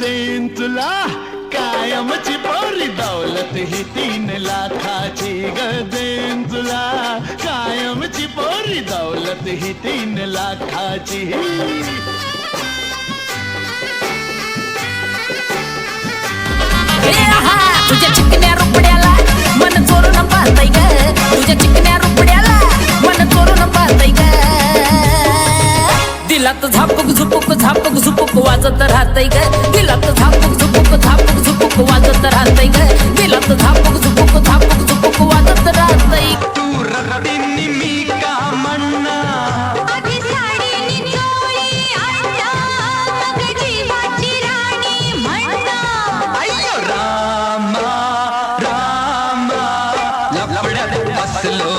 देईन तुला कायमची पोरी दौलत ही तीन लाखाची. ग देईन तुला कायमची पोरी दौलत ही तीन लाखाची. झापूक झुपूक झापूक झुपूक वाजत राहतय ग. दिला तर झापूक झुपूक झापूक झुपूक वाजत राहतय ग. दिला तर झापूक झुपूक झापूक झुपूक वाजत राहतय. Barcelona.